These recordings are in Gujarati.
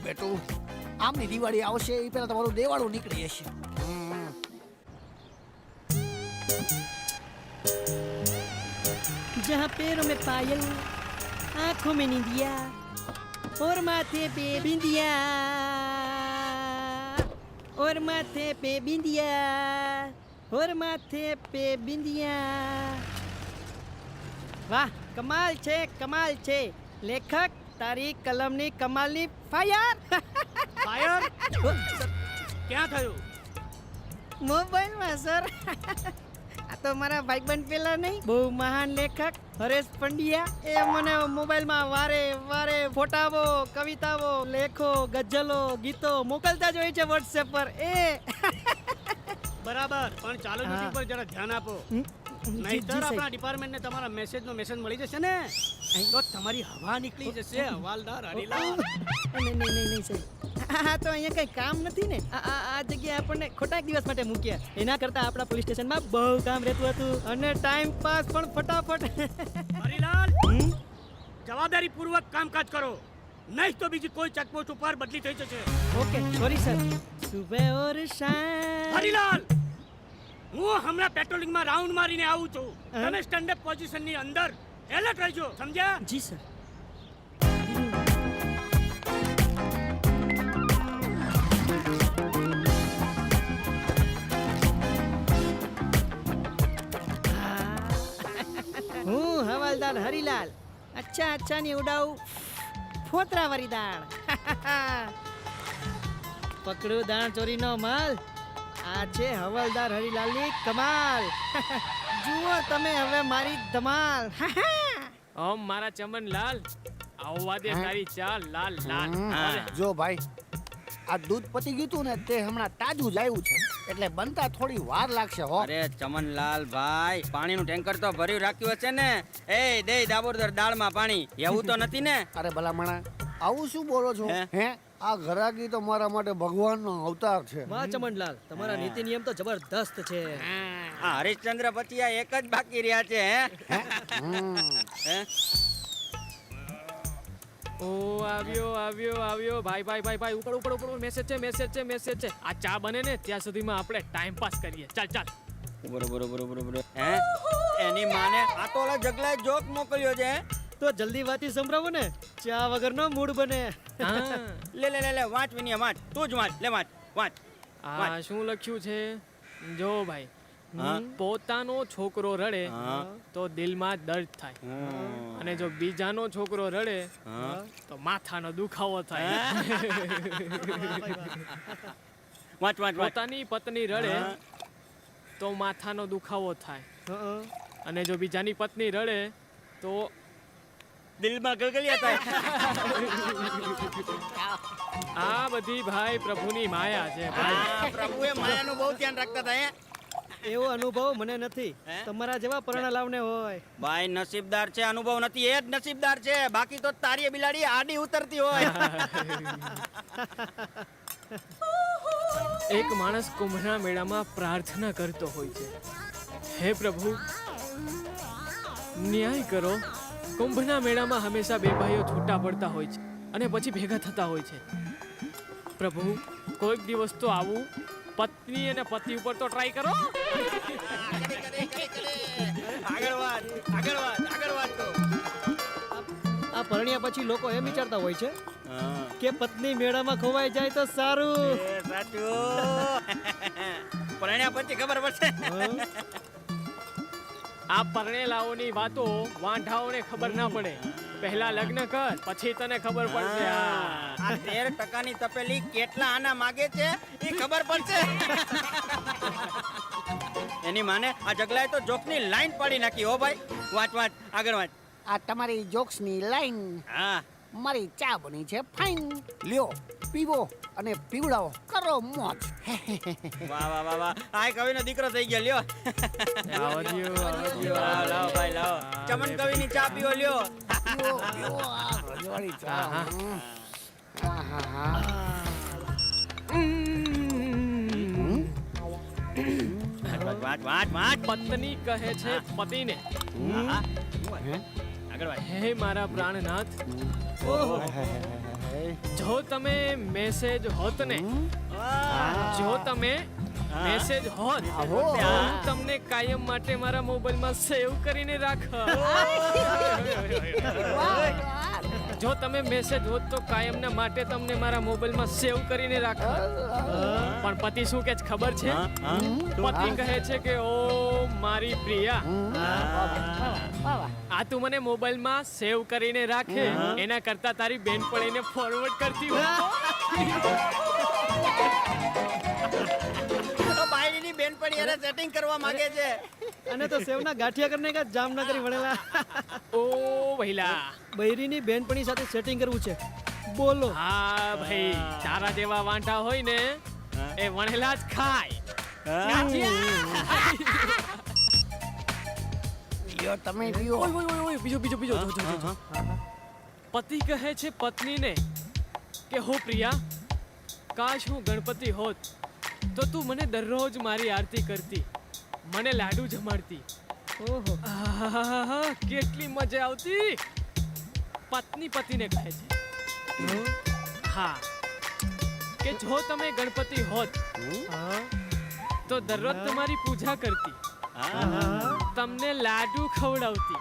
બેટું આમની દિવાળી આવશે એ પહેલા તમારું દેવાળું નીકળી જશે जहाँ पैरों में पायल आंखों में निंदिया और माथे पे बिंदिया और माथे पे बिंदिया और माथे पे बिंदिया વાહ કમાલ છે કમાલ છે લેખક તારી કલમની કમાલની ફાયર. ફાયર? ક્યાં થયું? મોબાઈલમાં સર. આ તો મારા ભાઈબંધ પેલા નહીં બહુ મહાન લેખક હરેશ પંડ્યા. એ મને મોબાઈલમાં વારે વારે ફોટાઓ કવિતાઓ લેખો ગઝલો ગીતો મોકલતા જ હોય છે વોટ્સએપ પર. એ. બરાબર પણ ચાલો પર જરા ધ્યાન આપો. નહીતર. આપણા ડિપાર્ટમેન્ટને તમારા મેસેજનો મેસેજ મળી જશે ને તો તમારી હવા નીકળી જશે હવાલદાર હરીલાલ નહીં નહીં નહીં સાહેબ આ તો અહીંયા કઈ કામ નથી ને? આ આ જગ્યાએ આપણને ખોટાક દિવસ માટે મૂક્યા. એના કરતા આપણા પોલીસ સ્ટેશનમાં બહુ કામ રહેતું હતું. અને ટાઈમ પાસ પણ ફટાફટ. હરીલાલ? જવાબદારી પૂર્વક કામકાજ કરો. નહીં તો બીજી કોઈ ચકમોચ ઉપર બદલી થઈ જશે. ઓકે સોરી સર સુબહ ઓર શામ હરીલાલ! હું હમણાં પેટ્રોલિંગમાં રાઉન્ડ મારીને આવું છું? તમે સ્ટેન્ડ અપ પોઝિશનની અંદર એલર્ટ રહેજો સમજ્યા? જી સર. હું હવાલદાર હરીલાલ. અચ્છા અચ્છા ની ઉડાવું ફોતરા વરી દાણ પકડું દાણ ચોરીનો માલ. આ છે હવાલદાર હરિલાલની કમાલ. જુઓ તમે હવે મારી ધમાલ. ઓમ મારા ચમનલાલ આવવા દે તારી ચાલ લાલ લાલ. હમ. જો ભાઈ આ દૂધ પતી ગયું તું ને તે હમણાં તાજું જ આવ્યું છે. એટલે બનતા થોડી વાર લાગશે હો. અરે ચમનલાલ ભાઈ પાણીનું ટેન્કર તો ભર્યું રાખ્યું હશે ને. એ દે દાબોદર દાળમાં પાણી. એવું તો નથી ને? અરે ભલામણા આવું શું બોલો છો? હે? આ ઘરાકી તો મારા માટે ભગવાનનો અવતાર છે. વાહ ચમનલાલ. તમારા નીતિ નિયમ તો જબરદસ્ત છે. આ હરિશ્ચંદ્ર પછી એક જ બાકી રહ્યા છે હે? હે? ઓ આવ્યો આવ્યો આવ્યો. ભાઈ ભાઈ ભાઈ ભાઈ ઉપર ઉપર ઉપર મેસેજ છે મેસેજ છે મેસેજ છે. આ ચા બને ને ત્યાં સુધીમાં આપણે ટાઈમ પાસ કરીએ. ચાલ ચાલ. બરોબર બરોબર બરોબર હે? એની માને આ તો ઓલા જગલાએ જોક મોકલ્યો છે હે? તો જલ્દી વાતી સંભળાવો ને. ચા વગરનો મૂડ બને. લે લે લે લે વાંચ વિનિયા વાંચ. તું જ વાંચ. લે વાંચ. વાંચ. આ શું લખ્યું છે? જો ભાઈ પોતાનો છોકરો રડે તો દિલમાં દર્દ થાય. અને જો બીજાનો છોકરો રડે તો માથાનો દુખાવો થાય. વાંચ વાંચ વાંચ. પોતાની પત્ની રડે તો માથાનો દુખાવો થાય. અને જો બીજાની પત્ની રડે તો દિલમાં ગલગલિયા થાય આ બધી ભાઈ પ્રભુની માયા છે ભાઈ. પ્રભુએ માયાનું બહુ ધ્યાન રાખતા હતા એવો અનુભવ મને નથી. તમારા જેવા પરણા લાવને હોય. ભાઈ નસીબદાર છે અનુભવ નથી. એ જ નસીબદાર છે. બાકી તો તારી બિલાડી આડી ઉતરતી હોય. એક માણસ કુંભના મેળામાં પ્રાર્થના કરતો હોય છે. હે પ્રભુ ન્યાય કરો. કુંભના મેળામાં હંમેશા બે ભાઈઓ છૂટા પડતા હોય છે અને પછી ભેગા થતા હોય છે. પ્રભુ કોઈક દિવસ તો આવું. પત્ની અને પતિ ઉપર તો ટ્રાય કરો. આગળ વાત આગળ વાત આગળ વાત તો આ પરણ્યા પછી લોકો એમ વિચારતા હોય છે કે પત્ની મેળામાં ખોવાઈ જાય તો સારું. સાચું. પરણ્યા પછી ખબર પડશે? આ પરણેલાઓની વાતો વાંઢાઓને ખબર ના પડે. પહેલા લગ્ન કર પછી તને ખબર પડશે. આ તેર ટકાની તપેલી કેટલા આના માગે છે એ ખબર પડશે. એની માને આ જગલાએ તો જોકની લાઈન પાડી નાખી હો ભાઈ. વાંચ વાંચ આગળ વાંચ. આ તમારી જોક્સની લાઈન. હા. મારી ચા બની છે ફાઇન. લ્યો પીવો અને પીવડાવો. કરો મોજ. વાહ વાહ વાહ વાહ. આ કવિનો દીકરો થઈ ગયો લ્યો. આવો દ્યો, લાવ ભાઈ લાવ. ચમન કવિની ચા પીવો લ્યો. પીવો પીવો આ રજવાડી ચા. હા હા. વાટ વાટ વાંચ પત્ની કહે છે પતિને. હા, હા. મારા પ્રાણનાથ. જો તમે મેસેજ હોત ને જો તમે મેસેજ હોત તો હું તમને કાયમ માટે મારા મોબાઈલમાં સેવ કરીને રાખ જો તમે મેસેજ હોત તો કાયમના માટે તમને મારા મોબાઈલમાં સેવ કરીને રાખ પણ પતિ શું કે છે ખબર છે? પતિ કહે છે કે ઓ મારી પ્રિયા. આ તું મને મોબાઈલમાં સેવ કરીને રાખે. એના કરતા તારી બેનપણીને ફોરવર્ડ કરતી હોય. તો બેનપણી એને સેટિંગ કરવા માંગે છે. અને તો સેવના ગાંઠિયા કરીને કા જામનગરી વળેલા ઓ ભઈલા બૈરીની બેનપણી સાથે સેટિંગ કરવું છે. બોલો. હા ભાઈ તારા જેવા વાંટા હોય ને એ વણેલા જ ખાય. લ્યો તમે પીઓ ઓય ઓય ઓય ઓય બીજો બીજો બીજો જો, જો. પતિ કહે છે પત્નીને કે હો પ્રિયા કાશ હું ગણપતિ હોત તો તું મને દરરોજ મારી આરતી કરતી મને લાડુ જમાડતી. ઓહો. કેટલી મજા આવતી. પત્ની પતિને કહે છે. હા. કે જો તમે ગણપતિ હોત તો દરરોજ તમારી પૂજા કરતી. તમને લાડુ ખવડાવતી.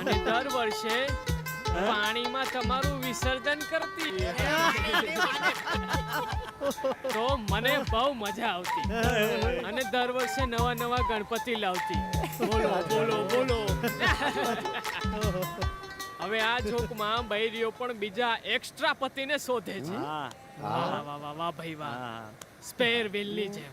અને દર વર્ષે પાણીમાં તમારું વિસર્જન કરતી. તો મને બહુ મજા આવતી. અને દર વર્ષે નવા નવા ગણપતિ લાવતી. બોલો બોલો બોલો. હવે આ જોકમાં બૈરીઓ પણ બીજા એક્સ્ટ્રા પતિને શોધે છે. વાહ. વાહ વાહ વાહ ભાઈ વાહ. સ્પેર વેલની જેમ.